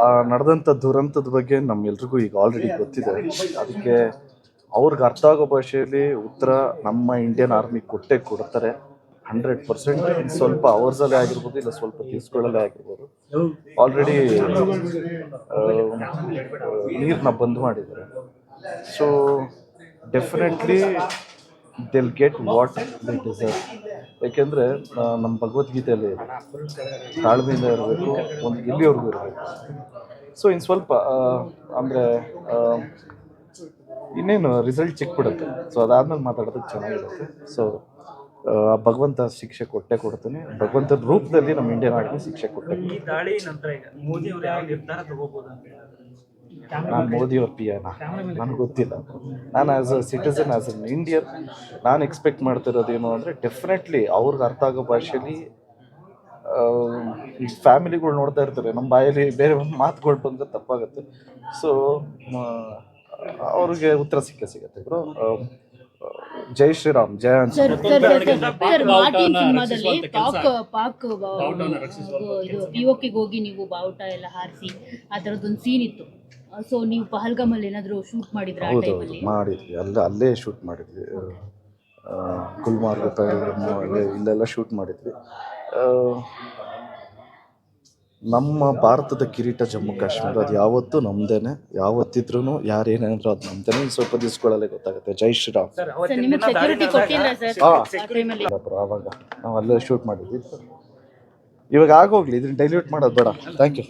ಆ ನಡೆದಂಥ ದುರಂತದ ಬಗ್ಗೆ ನಮ್ಮೆಲ್ರಿಗೂ ಈಗ ಆಲ್ರೆಡಿ ಗೊತ್ತಿದೆ. ಅದಕ್ಕೆ ಅವ್ರಿಗೆ ಅರ್ಥ ಆಗೋ ಭಾಷೆಯಲ್ಲಿ ಉತ್ತರ ನಮ್ಮ ಇಂಡಿಯನ್ ಆರ್ಮಿ ಕೊಟ್ಟೆ ಕೊಡ್ತಾರೆ. ಹಂಡ್ರೆಡ್ ಪರ್ಸೆಂಟ್ ಸ್ವಲ್ಪ ಅವರ್ಸಲ್ಲೇ ಆಗಿರ್ಬೋದು, ಇಲ್ಲ ಸ್ವಲ್ಪ ದಿವಸಗಳಲ್ಲೇ ಆಗಿರ್ಬೋದು. ಆಲ್ರೆಡಿ ನೀರನ್ನ ಬಂದ್ ಮಾಡಿದ್ದಾರೆ. So definitely they'll get what they deserve ಯಾಕೆಂದರೆ ನಮ್ಮ ಭಗವದ್ಗೀತೆಯಲ್ಲಿ. ತಾಳ್ಮೆಯಿಂದ ಇರಬೇಕು, ಒಂದು ಇಲ್ಲಿವರೆಗೂ ಇರಬೇಕು. ಸೊ ಇನ್ನು ಸ್ವಲ್ಪ ಅಂದರೆ ಇನ್ನೇನು ರಿಸಲ್ಟ್ ಚಿಕ್ಕಬಿಡುತ್ತೆ ಸೊ ಅದಾದ್ಮೇಲೆ ಮಾತಾಡೋದಕ್ಕೆ ಚೆನ್ನಾಗಿರುತ್ತೆ. ಸೊ ಭಗವಂತ ಶಿಕ್ಷೆ ಕೊಟ್ಟೆ ಕೊಡ್ತಾನೆ. ಭಗವಂತನ ರೂಪದಲ್ಲಿ ನಮ್ಮ ಇಂಡಿಯನ್ ಆರ್ಮಿ ಶಿಕ್ಷೆ ಕೊಟ್ಟೆ ಈ ದಾಳಿ ನಂತರ ಈಗ ಮೋದಿ ಅವರು ಯಾವ ನಿರ್ಧಾರ ಅಂತ ನಾನು ಮೋದಿ ಅವ್ರ ಪಿ ಎನ ನನಗೆ ಗೊತ್ತಿಲ್ಲ. ನಾನು as a citizen as an Indian ನಾನು ಎಕ್ಸ್ಪೆಕ್ಟ್ ಮಾಡ್ತಿರೋದೇನು ಅಂದರೆ ಡೆಫಿನೆಟ್ಲಿ ಅವ್ರಿಗೆ ಅರ್ಥ ಆಗೋ ಭಾಷೆಯಲ್ಲಿ ಈ ಫ್ಯಾಮಿಲಿಗಳು ನೋಡ್ತಾ ಇರ್ತಾರೆ. ನಮ್ಮ ಬಾಯಲ್ಲಿ ಬೇರೆ ಒಂದು ಮಾತುಗಳು ಬಂದರೆ ತಪ್ಪಾಗುತ್ತೆ. ಸೊ ಅವ್ರಿಗೆ ಉತ್ತರ ಸಿಕ್ಕೇ ಸಿಗುತ್ತೆ ಬ್ರೋ ಜೈ ಶ್ರೀರಾಮ್ ಜಯ ಅಂತ ಪಾಕ್ ಪಾಕ್ ಪಿಒಕೆಗೆ ಹೋಗಿ ನೀವು ಬಾವುಟ ಎಲ್ಲ ಹಾರಿಸಿ ಆ ಥರದ್ದೊಂದು ಸೀನ್ ಇತ್ತು. ಸೊ ನೀವು ಪಹಲ್ಗಾಮಲ್ಲಿ ಏನಾದರೂ ಶೂಟ್ ಮಾಡಿದ್ರೆ ಆ ಹೌದು ಹೌದು ಮಾಡಿದ್ವಿ. ಅಲ್ಲ ಅಲ್ಲೇ ಶೂಟ್ ಮಾಡಿದ್ವಿ. ಗುಲ್ಮಾರ್ಗ ಪಹಲ್ಗಾಮ್ ಅಲ್ಲೇ ಇಲ್ಲೆಲ್ಲ ಶೂಟ್ ಮಾಡಿದ್ವಿ. ಆ, ನಮ್ಮ ಭಾರತದ ಕಿರೀಟ ಜಮ್ಮು ಕಾಶ್ಮೀರ ಅದು ಯಾವತ್ತೂ ನಮ್ದೇನೆ. ಯಾವತ್ತಿದ್ರೂ ಯಾರೇನೇನಾದ್ರು ಅದು ನಮ್ದೇನೆ. ಇನ್ನು ಸ್ವಲ್ಪ ದಿವಸಗಳಲ್ಲೇ ಗೊತ್ತಾಗುತ್ತೆ. ಜೈ ಶ್ರೀರಾಮ್. ಸರ್ ನಿಮಗೆ ಸೆಕ್ಯೂರಿಟಿ ಕೊಟ್ಟಿಲ್ಲ ಸರ್. ಆ ಟೈಮಲ್ಲಿ ಆವಾಗ ನಾವು ಅಲ್ಲೇ ಶೂಟ್ ಮಾಡಿದ್ವಿ. ಇವಾಗ ಆಗೋಗ್ಲಿ ಇದನ್ನ ಡೈಲ್ಯೂಟ್ ಮಾಡೋದು ಬೇಡ. Thank you